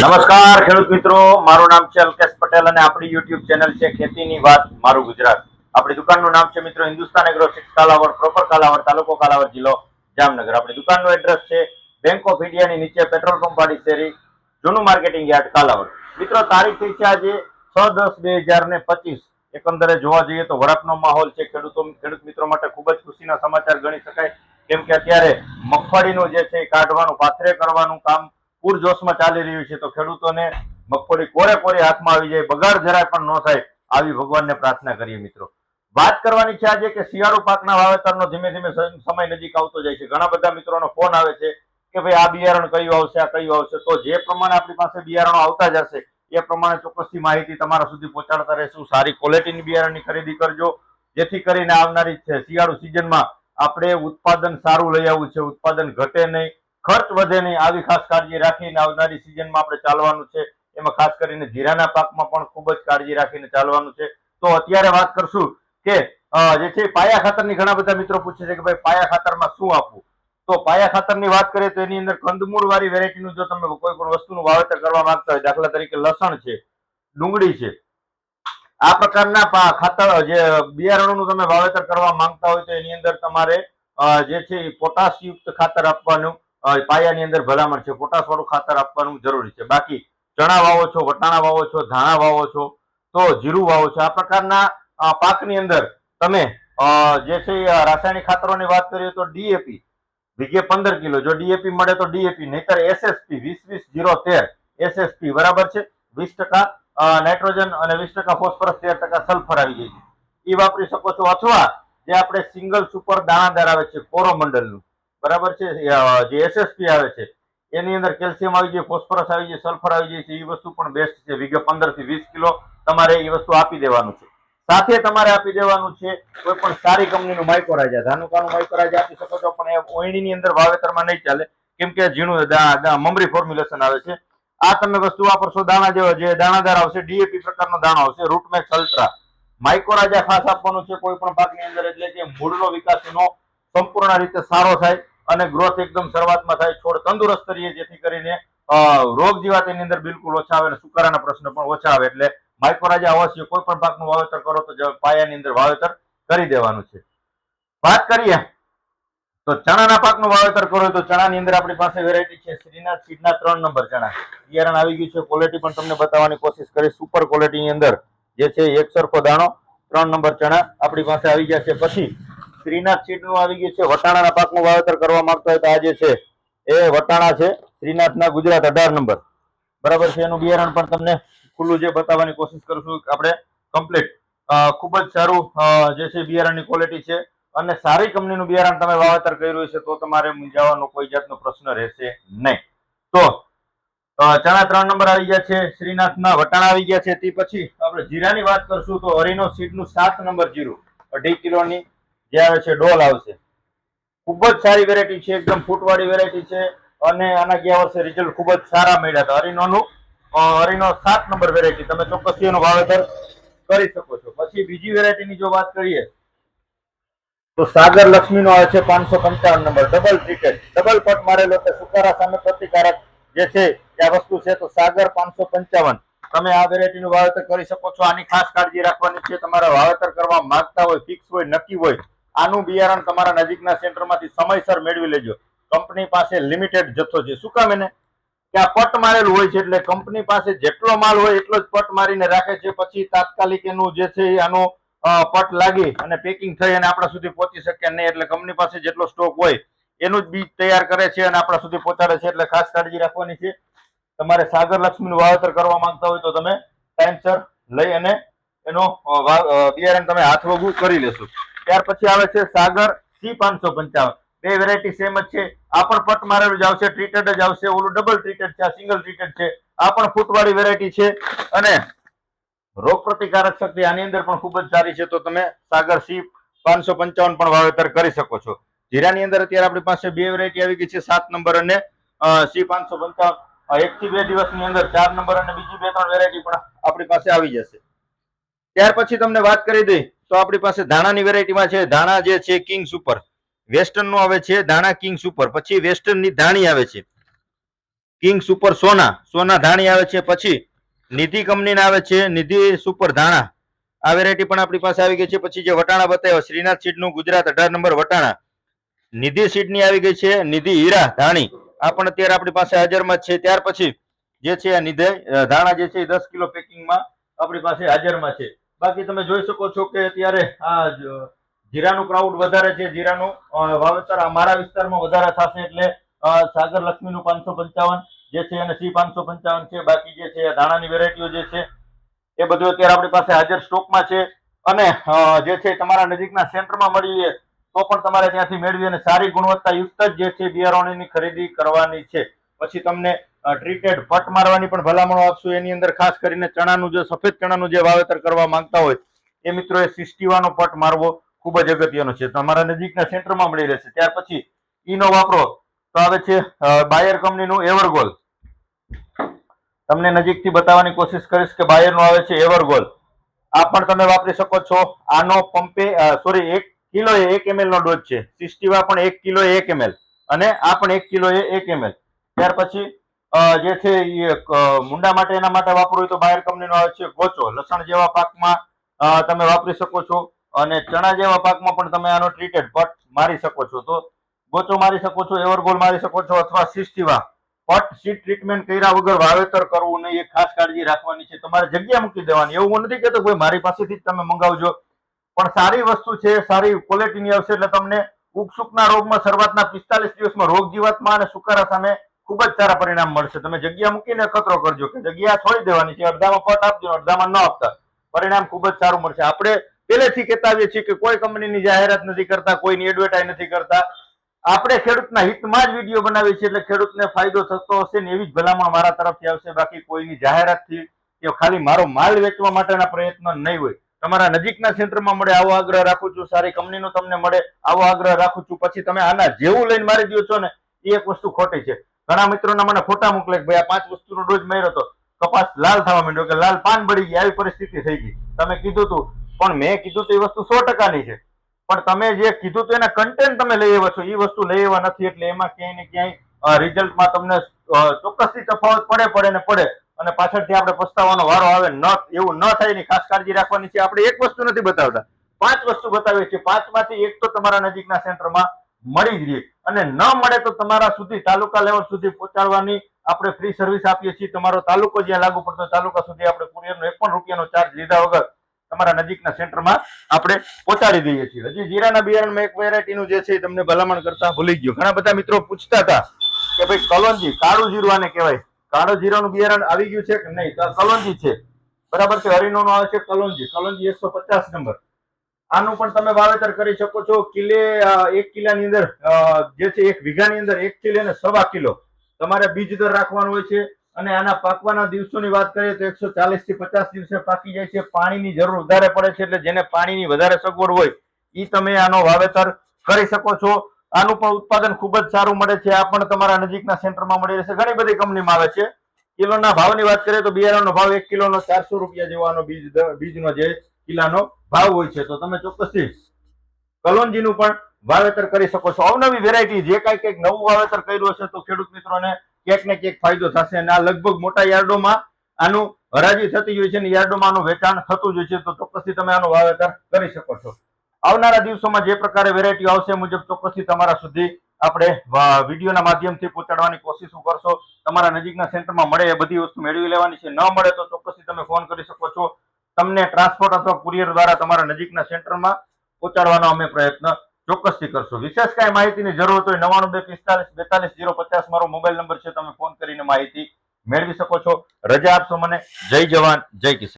નમસ્કાર, ખેડૂત મિત્રો. મારું નામ છે અલ્કેશ પટેલ અને આપણી યુટ્યુબ ચેનલ છે ખેતીની વાત, મારું ગુજરાત. આપણી દુકાનનું નામ છે મિત્રો Hindustan agro six Kalavad proper Kalavad તાલુકો કાલાવડ જિલ્લો જામનગર. આપણી દુકાનનું એડ્રેસ છે બેંક ઓફ ઇન્ડિયાની નીચે પેટ્રોલ પંપ વાળી શેરી, જૂનું માર્કેટિંગ યાર્ડ કાલાવડ મિત્રો, તારીખ થઈ છે આજે છ દસ બે હજાર ને પચીસ. એકંદરે જોવા જઈએ તો વરાપનો માહોલ છે. ખેડૂતો, ખેડૂત મિત્રો માટે ખૂબ જ ખુશીના સમાચાર ગણી શકાય. કેમ કે અત્યારે મગફળીનું જે છે એ કાઢવાનું, પાથરે કરવાનું કામ પૂરજોશમાં ચાલી રહ્યું છે, તો ખેડૂતોને મગફળી કોરે કોરે હાથમાં આવી જાય, બગાડ જરાય પણ ન થાય, આવી ભગવાનને પ્રાર્થના કરીએ મિત્રો. વાત કરવાની છે આજે કે શિયાળુ પાકના વાવેતરનો ધીમે ધીમે સમય નજીક આવતો જાય છે. ઘણા બધા મિત્રોનો ફોન આવે છે કે ભાઈ આ બિયારણ કયું આવશે, આ કયું આવશે, તો જે પ્રમાણે આપણી પાસે બિયારણો આવતા જશે, એ પ્રમાણે ચોક્કસથી માહિતી તમારા સુધી પહોંચાડતા રહેશું. સારી ક્વોલિટીની બિયારણની ખરીદી કરજો, જેથી કરીને આવનારી શિયાળુ સિઝનમાં આપણે ઉત્પાદન સારું લઈ આવવું છે, ઉત્પાદન ઘટે નહીં, ખર્ચ વધે નહીં, આવી ખાસ કાળજી રાખીને આવનારી સિઝનમાં આપણે ચાલવાનું છે. એમાં ખાસ કરીને જીરાના પાકમાં પણ ખૂબ જ કાળજી રાખીને ચાલવાનું છે. તો અત્યારે વાત કરશું કે જે છે પાયા ખાતરની ઘણા બધા મિત્રો પૂછે છે કે ભાઈ પાયા ખાતરમાં શું આપવું? તો પાયા ખાતરની વાત કરીએ તો એની અંદર કંદમૂળ વાળી વેરાયટીનું જો તમે કોઈ પણ વસ્તુનું વાવેતર કરવા માંગતા હોય, દાખલા તરીકે લસણ છે, ડુંગળી છે આ પ્રકારના ખાતર, જે બિયારણોનું તમે વાવેતર કરવા માંગતા હોય તો એની અંદર તમારે જે છે પોટાશયુક્ત ખાતર આપવાનું પાયાની અંદર ભલામણ છે. પોટાશ વાળું ખાતર આપવાનું જરૂરી છે. બાકી ચણા વાવો છો, વટાણા વાવો છો, ધાણા વાવો છો, તો જીરું વાવો છો. આ પ્રકારના પાકની અંદર તમે જે છે રાસાયણિક ખાતરોની વાત કરીએ તો ડીએપી વીઘે પંદર કિલો. જો ડીએપી મળે તો ડીએપી નહીતર એસએસપી વીસ વીસ જીરો તેર એસએસપી બરાબર છે? વીસ ટકા નાઇટ્રોજન અને વીસ ટકા ફોસ્ફરસ તેર ટકા સલ્ફર આવી જાય છે. એ વાપરી શકો છો અથવા જે આપણે સિંગલ સુપર દાણાદાર આવે છે, કોરોમંડલનું. બરાબર છે? જે એસએસપી આવે છે, એની અંદર કેલ્શિયમ આવી જાય, ફોસ્ફરસ આવી જાય, સલ્ફર આવી જાય છે એ વસ્તુ પણ બેસ્ટ છે. વીઘે પંદરથી વીસ કિલો તમારે એ વસ્તુ આપી દેવાનું છે. સાથે તમારે આપી દેવાનું છે કોઈ પણ સારી કંપનીનું માઇકોરાજા ધાનુકાનું માઇકોરાજા આપી શકો છો, પણ એ ઓયણીની અંદર વાવેતરમાં નહીં ચાલે. કેમ કે ઝીણું મમરી ફોર્મ્યુલેશન આવે છે. આ તમે વસ્તુ વાપરશો, દાણા જેવો જે દાણાદાર આવશે ડીએપી પ્રકારનો દાણો આવશે રૂટમેક્સ અલ્ટ્રા માઇક્રોરાજા ખાસ આપવાનું છે કોઈ પણ પાકની અંદર, એટલે કે મૂળનો વિકાસ એનો સંપૂર્ણ રીતે સારો થાય અને ગ્રોથ એકદમ શરૂઆતમાં થાય, છોડ તંદુરસ્ત રહીએ, જેથી કરીને રોગ જીવાત એની અંદર બિલકુલ ઓછા આવે અને સુકારાના પ્રશ્ન પણ ઓછા આવે. એટલે માઇક્રોરાજા અવશ્ય કોઈ પણ પાકનું વાવેતર કરો તો પાયાની અંદર વાવેતર કરી દેવાનું છે. વાત કરીએ તો ચણાના પાકનું વાવેતર કરો તો ચણાની અંદર આપણી પાસે વેરાયટી છે શ્રીનાથ સીડના ત્રણ નંબર ચણા. બિયારણ આવી ગયું છે ક્વોલિટી પણ તમને બતાવવાની કોશિશ કરી સુપર ક્વોલિટીની અંદર જે છે એક સરખો દાણો, ત્રણ નંબર ચણા આપણી પાસે આવી ગયા છે. પછી શ્રીનાથ સીડનું આવી ગયું છે, વટાણાના પાકનું વાવેતર કરવા માંગતો હોય તો આ જે છે એ વટાણા છે, શ્રીનાથના ગુજરાત અઢાર નંબર. બરાબર છે, એનું બિયારણ પણ તમને ખુલ્લું જે બતાવવાની કોશિશ કરશું આપણે કમ્પ્લીટ ખૂબ જ સારું જે છે બિયારણની ક્વોલિટી છે. અને સારી કંપનીનું બિયારણ તમે વાવેતર કર્યું છે તો તમારે મૂંઝાવાનો કોઈ જાતનો પ્રશ્ન રહેશે નહીં. તો ચણા ત્રણ નંબર આવી ગયા છે, શ્રીનાથના વટાણા આવી ગયા છે. તે પછી આપણે જીરાની વાત કરશું તો હરિનો સીડનું સાત નંબર જીરું, અઢી કિલોની જે આવે છે, ડોલ આવશે. ખૂબ જ સારી વેરાયટી છે, એકદમ ફૂટવાળી વેરાયટી છે અને આના ગયા વર્ષે રિઝલ્ટ ખૂબ જ સારા મળ્યા હતા. હરિનોનું હરિનો સાત નંબર વેરાયટી. તમે ચોક્કસ એનું વાવેતર કરી શકો છો. પછી બીજી વેરાયટીની જો વાત કરીએ તો સાગર લક્ષ્મીનો આવે છે પાંચસો પંચાવન નંબર ડબલ ટ્રીટેડ ડબલ પટ મારેલો કે સુકારા સામે પ્રતિકારક જે છે આ વસ્તુ છે, તો સાગર પાંચસો પંચાવન. તમે આ વેરાયટીનું વાવેતર કરી શકો છો. આની ખાસ કાળજી રાખવાની છે. તમારે વાવેતર કરવા માંગતા હોય ફિક્સ હોય, નક્કી હોય, આનું બિયારણ તમારા નજીકના સેન્ટરમાંથી સમયસર મેળવી લેજો. કંપની પાસે લિમિટેડ જથ્થો છે. શું કામ એને? કે આ પટ મારેલું હોય છે એટલે કંપની પાસે જેટલો માલ હોય એટલો જ પટ મારીને રાખે છે. પછી તાત્કાલિક એનું જે છે, આનું પટ લાગી અને પેકિંગ થઈ અને આપણા સુધી પહોંચી શકે નહીં એટલે કંપની પાસે જેટલો સ્ટોક હોય એનું જ બીજ તૈયાર કરે છે અને આપણા સુધી પહોંચાડે છે એટલે ખાસ કાળજી રાખવાની છે. તમારે સાગર લક્ષ્મીનું વાવેતર કરવા માંગતા હોય તો તમે ટાઈમસર લઈ અને એનો બિયારણ તમે હાથ વગું કરી લેશો. ત્યાર પછી આવે છે સાગર સી પાંચસો પંચાવન. બે વેરાયટી સેમ જ છે. આ પણ પટ મારેલું જ આવશે ટ્રીટેડ જ આવશે. ઓલું ડબલ ટ્રીટેડ છે, આ સિંગલ ટ્રીટેડ છે. આ પણ ફૂટવાળી વેરાયટી છે. અને રોગ પ્રતિકારક શક્તિ આની અંદર પણ ખૂબ જ સારી છે, તો તમે સાગર સી પાંચસો પંચાવન પણ વાવેતર કરી શકો છો. જીરાની અંદર અત્યારે આપણી પાસે બે વેરાયટી આવી ગઈ છે, સાત નંબર અને સી પાંચસો પંચાવન. એક થી બે દિવસની અંદર ચાર નંબર અને બીજી બે ત્રણ વેરાયટી પણ આપણી પાસે આવી જશે. ત્યાર પછી તમને વાત કરી દઈ, તો આપણી પાસે ધાણાની વેરાયટીમાં છે, ધાણા જે છે કિંગ સુપર વેસ્ટર્નનું આવે છે, ધાણા કિંગ સુપર પછી વેસ્ટર્નની ધાણી આવે છે. કિંગ સુપર સોના સોના ધાણી આવે છે, પછી નિધિ કંપનીના આવે છે, નિધિ સુપર ધાણા. આ વેરાયટી પણ આપણી પાસે આવી ગઈ છે. પછી જે વટાણા બતાવ્યો, શ્રીનાથ સીડનું ગુજરાત અઢાર નંબર વટાણા. નિધિ સીડની આવી ગઈ છે, નિધિ હીરા ધાણી. આ પણ અત્યારે આપણી પાસે હાજરમાં છે. ત્યાર પછી જે છે આ નિધે ધાણા જે છે એ દસ કિલો પેકિંગમાં આપણી પાસે હાજરમાં છે. બાકી તમે જોઈ શકો છો કે અત્યારે આ જીરાનું ક્રાઉડ વધારે છે. જીરાનું વાવેતર અમારા વિસ્તારમાં વધારે થશે એટલે સાગર લક્ષ્મીનું પાંચસો પંચાવન જે છે અને સી પાંચસો પંચાવન છે, બાકી જે છે ધાણાની વેરાયટીઓ જે છે, એ બધું અત્યારે આપણી પાસે હાજર સ્ટોકમાં છે. અને જે છે તમારા નજીકના સેન્ટરમાં મળી તો પણ તમારે ત્યાંથી મેળવી અને સારી ગુણવત્તાયુક્ત જ છે બિયારણોની ખરીદી કરવાની છે. પછી તમને ટ્રીટેડ ફટ મારવાની પણ ભલામણો આપશું. એની અંદર ખાસ કરીને ચણાનું જે, સફેદ ચણાનું જે વાવેતર કરવા માંગતા હોય, એ મિત્રોએ સિસ્ટીવાનો પટ મારવો ખૂબ જ અગત્યનો છે. તમારા નજીકના સેન્ટરમાં મળી રહેશે. ત્યાર પછી ઈનો વાપરો, તો આવે છે બાયર કંપનીનું એવરગોલ તમને નજીકથી બતાવવાની કોશિશ કરીશ કે બાયરનો આવે છે એવરગોલ. આ પણ તમે વાપરી શકો છો. આનો પંપે સોરી એક કિલો એ એક એમએલ નો ડોઝ છે. સિસ્ટીવા પણ એક કિલો એ એક એમએલ અને આ પણ એક કિલો એ એક એમએલ ત્યાર પછી જે છે એ મુંડા માટે, એના માટે વાપરવું હોય તો બાયર કંપનીનો આવે છે ગોચો. લસણ જેવા પાકમાં તમે વાપરી શકો છો. અને ચણા જેવા પાકમાં પણ તમે આનો ટ્રીટેડ પટ મારી શકો છો તો. ગોચો મારી શકો છો, એવરગોલ મારી શકો છો, અથવા સિસ્ટીવા. પટ સીટ ટ્રીટમેન્ટ કર્યા વગર વાવેતર કરવું નહીં એ ખાસ કાળજી રાખવાની છે. તમારે જગ્યા મૂકી દેવાની. એવું નથી કહેતો ભાઈ મારી પાસેથી જ તમે મંગાવજો. પણ સારી વસ્તુ છે, સારી ક્વોલિટીની આવશે એટલે તમને ઉકસુકના રોગમાં શરૂઆતના પિસ્તાલીસ દિવસમાં રોગ જીવાતમાં અને સુકારા સામે ખૂબ જ સારા પરિણામ મળશે. તમે જગ્યા મૂકીને ખતરો કરજો કે જગ્યા છોડી દેવાની છે. અડધામાં પટ આપજો અડધામાં ન આપતા. પરિણામ ખૂબ જ સારું મળશે. આપણે પહેલેથી કહેતા આવીએ છીએ કે કોઈ કંપનીની જાહેરાત નથી કરતા, કોઈની એડવર્ટાઇઝ નથી કરતા. આપણે ખેડૂતના હિતમાં જ વીડિયો બનાવીએ છીએ એટલે ખેડૂતને ફાયદો થતો હશે ને એવી જ ભલામણ મારા તરફથી આવશે. બાકી કોઈની જાહેરાતથી કે ખાલી મારો માલ વેચવા માટેના પ્રયત્ન નહીં હોય. તમારા નજીકના સેન્ટરમાં મળે આવો આગ્રહ રાખું છું, સારી કંપનીનો તમને મળે આવો આગ્રહ રાખું છું. પછી તમે આના જેવું લઈને મારી દો છો ને, એ એક વસ્તુ ખોટી છે. ઘણા મિત્રોના મને ફોટા મોકલે કે ભાઈ, આ પાંચ વસ્તુનો ડોઝ માર્યો હતો કપાસ લાલ થવા માંડ્યો કે લાલ પાન બળી ગઈ, આવી પરિસ્થિતિ થઈ ગઈ. તમે કીધું તું, પણ મેં કીધું તો એ વસ્તુ સો ટકાની છે. પણ તમે જે કીધું તો એના કન્ટેન્ટ તમે લઈ આવ્યા છો એ વસ્તુ લઈ આવ્યા નથી, એટલે એમાં ક્યાંય ને ક્યાંય રિઝલ્ટમાં તમને ચોક્કસથી તફાવત પડે પડે ને પડે. અને પાછળથી આપણે પસ્તાવાનો વારો આવે, ન, એવું ન થાય એની ખાસ કાળજી રાખવાની છે. આપણે એક વસ્તુ નથી બતાવતા. પાંચ વસ્તુ બતાવીએ છીએ. પાંચમાંથી એક તો તમારા નજીકના સેન્ટરમાં મળી જ રહે. અને ન મળે તો તમારા સુધી, તાલુકા લેવલ સુધી પહોંચાડવાની આપણે ફ્રી સર્વિસ આપીએ છીએ. તમારો તાલુકો જ્યાં લાગુ પડતો તાલુકા સુધી આપણે કુરિયરનો એક પણ રૂપિયાનો ચાર્જ લીધા વગર તમારા નજીકના સેન્ટરમાં આપણે પહોંચાડી દઈએ છીએ. હજી જીરાના બિયારણમાં એક વેરાયટીનું જે છે એ તમને ભલામણ કરતા ભૂલી ગયો. ઘણા બધા મિત્રો પૂછતા હતા કે ભાઈ કલોંજી કાળું જીરું આને કહેવાય. કાળું જીરાનું બિયારણ આવી ગયું છે કે નહીં? કલોંજી છે. બરાબર છે? હરિનોનું આવે છે કલોંજી કલોંજી એકસો પચાસ નંબર. આનું પણ તમે વાવેતર કરી શકો છો. કિલે એક કિલ્લાની અંદર જે છે એક વીઘાની અંદર એક કિલે ને સવા કિલો. તમારે બીજ દર રાખવાનું હોય છે. અને આના પાકવાના દિવસોની વાત કરીએ તો એકસો ચાલીસથી પચાસ દિવસે પાકી જાય છે. પાણીની જરૂર વધારે પડે છે એટલે જેને પાણીની વધારે સગવડ હોય એ તમે આનો વાવેતર કરી શકો છો. આનું પણ ઉત્પાદન ખૂબ જ સારું મળે છે. આ પણ તમારા નજીકના સેન્ટરમાં મળી રહેશે. ઘણી બધી કંપનીમાં આવે છે. કિલોના ભાવની વાત કરીએ તો બિયારણનો ભાવ એક કિલોનો ચારસો રૂપિયા જેવો આનો બીજ બીજનો જે કિલ્લાનો ભાવ હોય છે. તો તમે ચોક્કસથી કલોનજીનું પણ વાવેતર કરી શકો છો. અવનવી વેરાયટી જે કાંઈ કંઈક નવું વાવેતર કર્યું હશે તો ખેડૂત મિત્રોને ક્યાંક ને ક્યાંક ફાયદો થશે અને આ લગભગ મોટા યાર્ડોમાં આનું હરાજી થતી હોય છે અને યાર્ડોમાં આનું વેચાણ થતું જ હોય છે, તો ચોક્કસથી તમે આનું વાવેતર કરી શકો છો. આવનારા દિવસોમાં જે પ્રકારે વેરાયટી આવશે મુજબ ચોક્કસથી તમારા સુધી આપણે વિડીયોના માધ્યમથી પહોંચાડવાની કોશિશ કરશો. તમારા નજીકના સેન્ટરમાં મળે એ બધી વસ્તુ મેળવી લેવાની છે. ન મળે તો ચોક્કસથી તમે ફોન કરી શકો છો. તમને ટ્રાન્સપોર્ટ અથવા કુરિયર દ્વારા તમારા નજીકના સેન્ટરમાં પહોંચાડવાનો અમે પ્રયત્ન ચોક્કસથી કરશો. વિશેષ કાંઈ માહિતીની જરૂર હોય નવાણું બે પિસ્તાલીસ બેતાલીસ જીરો પચાસ મારો મોબાઈલ નંબર છે. તમે ફોન કરીને માહિતી મેળવી શકો છો. રજા આપશો મને. જય જવાન, જય કિસાન.